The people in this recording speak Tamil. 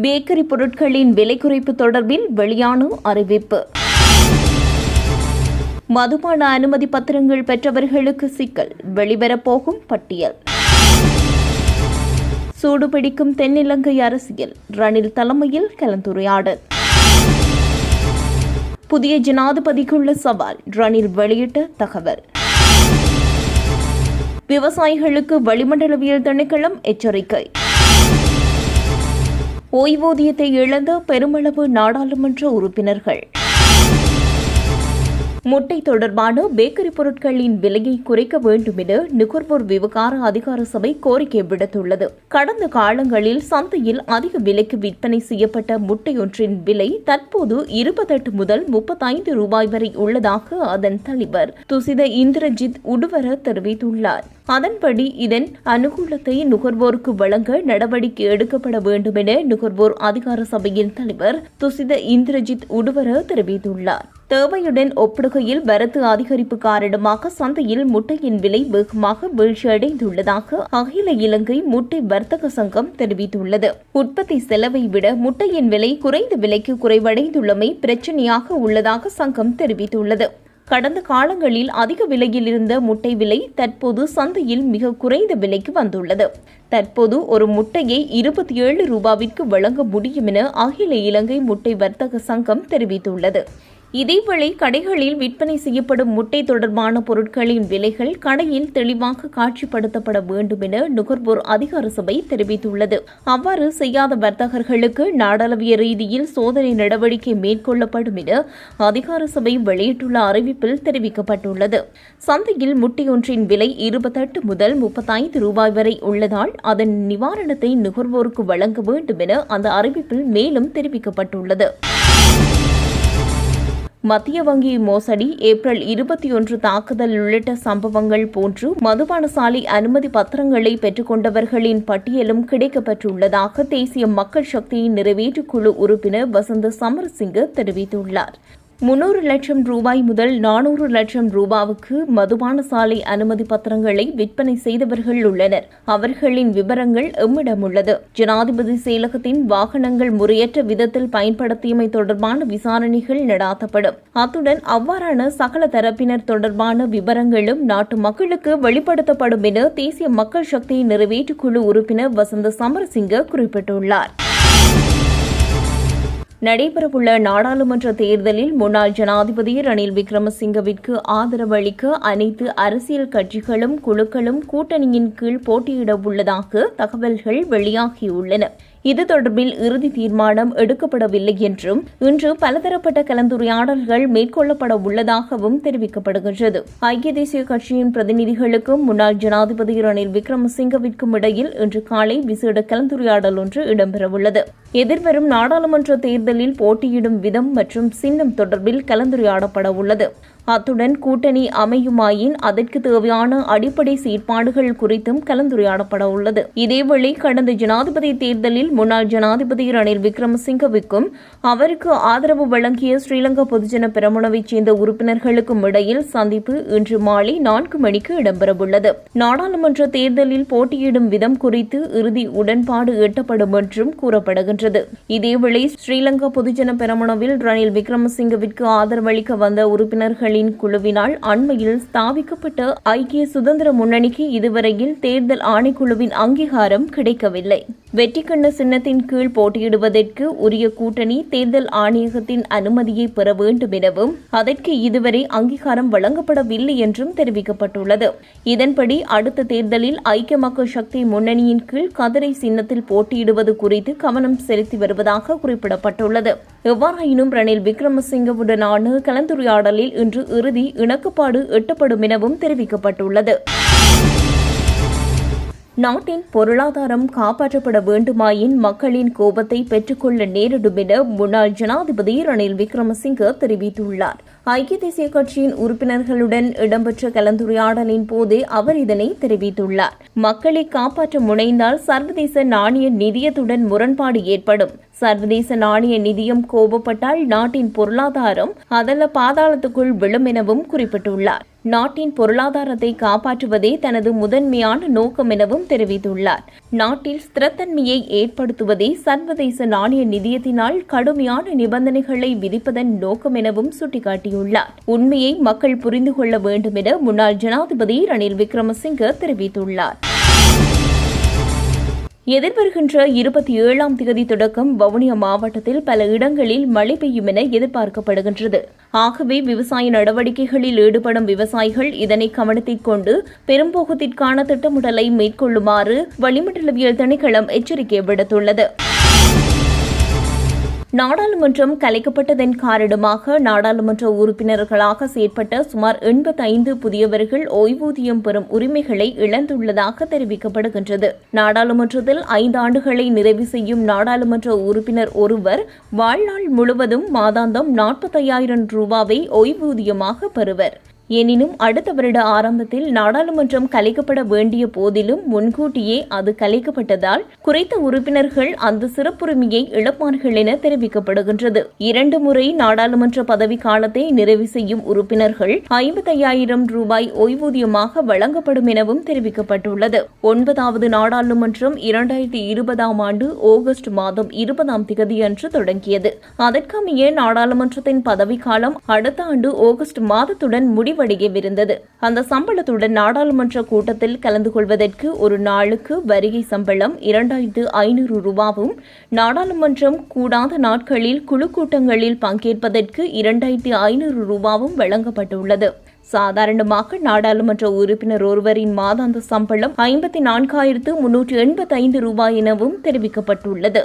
பேக்கரி பொருட்களின் விலை குறைப்பு தொடர்பில் வெளியான அறிவிப்பு. மதுபான அனுமதி பத்திரங்கள் பெற்றவர்களுக்கு சிக்கல். வெளிவரப்போகும் பட்டியல். சூடுபிடிக்கும் தென்னிலங்கை அரசியல். ரணில் தலைமையில் கலந்துரையாடல். புதிய ஜனாதிபதிக்குள்ள சவால். ரணில் வெளியிட்ட தகவல். விவசாயிகளுக்கு வளிமண்டலவியல் திணைக்களம் எச்சரிக்கை. ஓய்வூதியத்தை இழந்த பெருமளவு நாடாளுமன்ற உறுப்பினர்கள். முட்டை தொடர்பான பேக்கரி பொருட்களின் விலையை குறைக்க வேண்டும் என நுகர்வோர் விவகார அதிகார சபை கோரிக்கை விடுத்துள்ளது. கடந்த காலங்களில் சந்தையில் அதிக விலைக்கு விற்பனை செய்யப்பட்ட முட்டையொன்றின் விலை தற்போது இருபத்தெட்டு முதல் முப்பத்தைந்து ரூபாய் வரை உள்ளதாக அதன் தலைவர் துசித இந்திரஜித் உடுவர தெரிவித்துள்ளார். அதன்படி இதன் அனுகூலத்தை நுகர்வோருக்கு வழங்க நடவடிக்கை எடுக்கப்பட வேண்டும் என நுகர்வோர் அதிகார சபையின் தலைவர் துசித இந்திரஜித் உடுவர தெரிவித்துள்ளார். தேவையுடன் ஒப்பிடுகையில் வரத்து அதிகரிப்பு காரணமாக சந்தையில் முட்டையின் விலை வேகமாக வீழ்ச்சியடைந்துள்ளதாக அகில இலங்கை முட்டை வர்த்தக சங்கம் தெரிவித்துள்ளது. உற்பத்தி செலவை விட முட்டையின் விலை குறைந்த விலைக்கு குறைவடைந்துள்ளமை பிரச்சனையாக உள்ளதாக சங்கம் தெரிவித்துள்ளது. கடந்த காலங்களில் அதிக விலையில் இருந்த முட்டை விலை தற்போது சந்தையில் மிக குறைந்த விலைக்கு வந்துள்ளது. தற்போது ஒரு முட்டையை இருபத்தி ஏழு ரூபாவிற்கு வழங்க முடியும் என அகில இலங்கை முட்டை வர்த்தக சங்கம் தெரிவித்துள்ளது. இதேவேளை கடைகளில் விற்பனை செய்யப்படும் முட்டை தொடர்பான பொருட்களின் விலைகள் கடையில் தெளிவாக காட்சிப்படுத்தப்பட வேண்டும் என நுகர்வோர் அதிகார சபை தெரிவித்துள்ளது. அவ்வாறு செய்யாத வர்த்தகர்களுக்கு நாடளவிய ரீதியில் சோதனை நடவடிக்கை மேற்கொள்ளப்படும் என அதிகார சபை வெளியிட்டுள்ள அறிவிப்பில் தெரிவிக்கப்பட்டுள்ளது. சந்தையில் முட்டையொன்றின் விலை இருபத்தெட்டு முதல் முப்பத்தைந்து ரூபாய் வரை உள்ளதால் அதன் நிவாரணத்தை நுகர்வோருக்கு வழங்க வேண்டும் என அந்த அறிவிப்பில் மேலும் தெரிவிக்கப்பட்டுள்ளது. மத்திய வங்கி மோசடி ஏப்ரல் இருபத்தி ஒன்று தாக்குதல் உள்ளிட்ட சம்பவங்கள் போன்று மதுபான சாலை அனுமதி பத்திரங்களை பெற்றுக்கொண்டவர்களின் பட்டியலும் கிடைக்கப்பெற்றுள்ளதாக தேசிய மக்கள் சக்தியின் நிறைவேற்றுக்குழு உறுப்பினர் வசந்த சமரசிங்க தெரிவித்துள்ளார். முன்னூறு லட்சம் ரூபாய் முதல் நானூறு லட்சம் ரூபாவுக்கு மதுபான சாலை அனுமதி பத்திரங்களை விற்பனை செய்தவர்கள் உள்ளனர். அவர்களின் விவரங்கள் எம்மிடம் உள்ளது ஜனாதிபதி செயலகத்தின் வாகனங்கள் முறையற்ற விதத்தில் பயன்படுத்தியமை தொடர்பான விசாரணைகள் நடாத்தப்படும். அத்துடன் அவ்வாறான சகல தரப்பினர் தொடர்பான விவரங்களும் நாட்டு மக்களுக்கு வெளிப்படுத்தப்படும் என தேசிய மக்கள் சக்தி நிறைவேற்றுக்குழு உறுப்பினர் வசந்த சமரசிங்க குறிப்பிட்டுள்ளார். நடைபெறவுள்ள நாடாளுமன்ற தேர்தலில் முன்னாள் ஜனாதிபதி ரணில் விக்ரமசிங்கவிற்கு ஆதரவு அளிக்க அனைத்து அரசியல் கட்சிகளும் குழுக்களும் கூட்டணியின் கீழ் போட்டியிட உள்ளதாக தகவல்கள் வெளியாகியுள்ளன. இது தொடர்பில் இறுதி தீர்மானம் எடுக்கப்படவில்லை என்றும் இன்று பலதரப்பட்ட கலந்துரையாடல்கள் மேற்கொள்ளப்பட உள்ளதாகவும் தெரிவிக்கப்படுகின்றது. ஐக்கிய தேசிய கட்சியின் பிரதிநிதிகளுக்கும் முன்னாள் ஜனாதிபதி ரணில் விக்ரமசிங்கவிற்கும் இடையில் இன்று காலை விசேட கலந்துரையாடல் ஒன்று இடம்பெறவுள்ளது. எதிர்வரும் நாடாளுமன்ற தேர்தலில் போட்டியிடும் விதம் மற்றும் சின்னம் தொடர்பில் கலந்துரையாடப்பட உள்ளது அத்துடன் கூட்டணி அமையுமாயின் அதற்கு தேவையான அடிப்படை செயற்பாடுகள் குறித்தும் கலந்துரையாடப்பட உள்ளது இதேவேளை கடந்த ஜனாதிபதி தேர்தலில் முன்னாள் ஜனாதிபதி ரணில் விக்ரமசிங்கவுக்கும் அவருக்கு ஆதரவு வழங்கிய ஸ்ரீலங்கா பொதுஜன பெரமுனவைச் சேர்ந்த உறுப்பினர்களுக்கும் இடையில் சந்திப்பு இன்று மாலை நான்கு மணிக்கு இடம்பெறவுள்ளது. நாடாளுமன்ற தேர்தலில் போட்டியிடும் விதம் குறித்து இறுதி உடன்பாடு எட்டப்படும் என்றும் கூறப்படுகின்றது இதேவேளை ஸ்ரீலங்கா பொதுஜன பெரமுனவில் ரணில் விக்ரமசிங்கவிற்கு ஆதரவளிக்க வந்த உறுப்பினர்களின் குழுவினால் அண்மையில் ஸ்தாபிக்கப்பட்ட ஐக்கிய சுதந்திர முன்னணிக்கு இதுவரையில் தேர்தல் ஆணைக்குழுவின் அங்கீகாரம் கிடைக்கவில்லை. வெற்றிக்கண்ண சின்னத்தின் கீழ் போட்டியிடுவதற்கு உரிய கூட்டணி தேர்தல் ஆணையகத்தின் அனுமதியை பெற வேண்டும் எனவும் அதற்கு இதுவரை அங்கீகாரம் வழங்கப்படவில்லை என்றும் தெரிவிக்கப்பட்டுள்ளது. இதன்படி அடுத்த தேர்தலில் ஐக்கிய மக்கள் சக்தி முன்னணியின் கீழ் கதிரை சின்னத்தில் போட்டியிடுவது குறித்து கவனம் செலுத்தி வருவதாக குறிப்பிடப்பட்டுள்ளது. எவ்வாறாயினும் ரணில் விக்ரமசிங்கவுடனான கலந்துரையாடலில் இன்று இறுதி இணக்கப்பாடு எட்டப்படும் எனவும் தெரிவிக்கப்பட்டுள்ளது. நாட்டின் பொருளாதாரம் காப்பாற்றப்பட வேண்டுமாயின் மக்களின் கோபத்தை பெற்றுக்கொள்ள நேரிடும் என முன்னாள் ஜனாதிபதி ரணில் விக்ரமசிங்கே தெரிவித்துள்ளார். ஐக்கிய தேசிய கட்சியின் உறுப்பினர்களுடன் இடம்பெற்ற கலந்துரையாடலின் போதே அவர் இதனை தெரிவித்துள்ளார். மக்களை காப்பாற்ற முனைந்தால் சர்வதேச நாணய நிதியத்துடன் முரண்பாடு ஏற்படும். சர்வதேச நாணய நிதியம் கோபப்பட்டால் நாட்டின் பொருளாதாரம் அதல பாதாளத்துக்குள் விழும் எனவும் குறிப்பிட்டுள்ளார். நாட்டின் பொருளாதாரத்தை காப்பாற்றுவதே தனது முதன்மையான நோக்கம் எனவும் தெரிவித்துள்ளார். நாட்டில் ஸ்திரத்தன்மையை ஏற்படுத்துவதே சர்வதேச நாணய நிதியத்தினால் கடுமையான நிபந்தனைகளை விதிப்பதன் நோக்கம் எனவும் சுட்டிக்காட்டியுள்ளார். உண்மையை மக்கள் புரிந்து கொள்ள வேண்டும் என முன்னாள் ஜனாதிபதி ரணில் விக்ரமசிங்க தெரிவித்துள்ளார். எதிர்வருகின்ற இருபத்தி ஏழாம் தேதி தொடக்கம் வவுனியா மாவட்டத்தில் பல இடங்களில் மழை பெய்யும் என எதிர்பார்க்கப்படுகின்றது. ஆகவே விவசாய நடவடிக்கைகளில் ஈடுபடும் விவசாயிகள் இதனை கவனத்தில் கொண்டு பெரும்போகத்திற்கான திட்டமிடலை மேற்கொள்ளுமாறு வளிமண்டலவியல் திணைக்களம் எச்சரிக்கை விடுத்துள்ளது. நாடாளுமன்றம் கலைக்கப்பட்டதன் காரணமாக நாடாளுமன்ற உறுப்பினர்களாக செயற்பட்ட சுமார் எண்பத்தைந்து புதியவர்கள் ஓய்வூதியம் பெறும் உரிமைகளை இழந்துள்ளதாக தெரிவிக்கப்படுகின்றது. நாடாளுமன்றத்தில் ஐந்து ஆண்டுகளை நிறைவு செய்யும் நாடாளுமன்ற உறுப்பினர் ஒருவர் வாழ்நாள் முழுவதும் மாதாந்தம் நாற்பத்தையாயிரம் ரூபாவை ஓய்வூதியமாக பெறுவர். எனினும் அடுத்த வருட ஆரம்பத்தில் நாடாளுமன்றம் கலைக்கப்பட வேண்டிய போதிலும் முன்கூட்டியே அது கலைக்கப்பட்டதால் குறைத்த உறுப்பினர்கள் அந்த சிறப்புரிமையை இழப்பார்கள் என தெரிவிக்கப்படுகின்றது. இரண்டு முறை நாடாளுமன்ற பதவி காலத்தை நிறைவு செய்யும் உறுப்பினர்கள் ஐம்பத்தையாயிரம் ரூபாய் ஓய்வூதியமாக வழங்கப்படும் எனவும் தெரிவிக்கப்பட்டுள்ளது. ஒன்பதாவது நாடாளுமன்றம் இரண்டாயிரத்தி இருபதாம் ஆண்டு ஆகஸ்ட் மாதம் இருபதாம் திகதியன்று தொடங்கியது. அதற்கமைய நாடாளுமன்றத்தின் பதவிக்காலம் அடுத்த ஆண்டு ஆகஸ்ட் மாதத்துடன் முடி முடிவடையவிருந்தது அந்த சம்பளத்துடன் நாடாளுமன்ற கூட்டத்தில் கலந்து கொள்வதற்கு ஒரு நாளுக்கு வருகை சம்பளம் இரண்டாயிரத்து ஐநூறு ரூபாவும் நாடாளுமன்றம் கூடாத நாட்களில் குழு கூட்டங்களில் பங்கேற்பதற்கு இரண்டாயிரத்தி ஐநூறு ரூபாவும் வழங்கப்பட்டுள்ளது. சாதாரணமாக நாடாளுமன்ற உறுப்பினர் ஒருவரின் மாதாந்த சம்பளம் ஐம்பத்தி நான்காயிரத்து முன்னூற்று எண்பத்தைந்து ரூபாய் எனவும் தெரிவிக்கப்பட்டுள்ளது.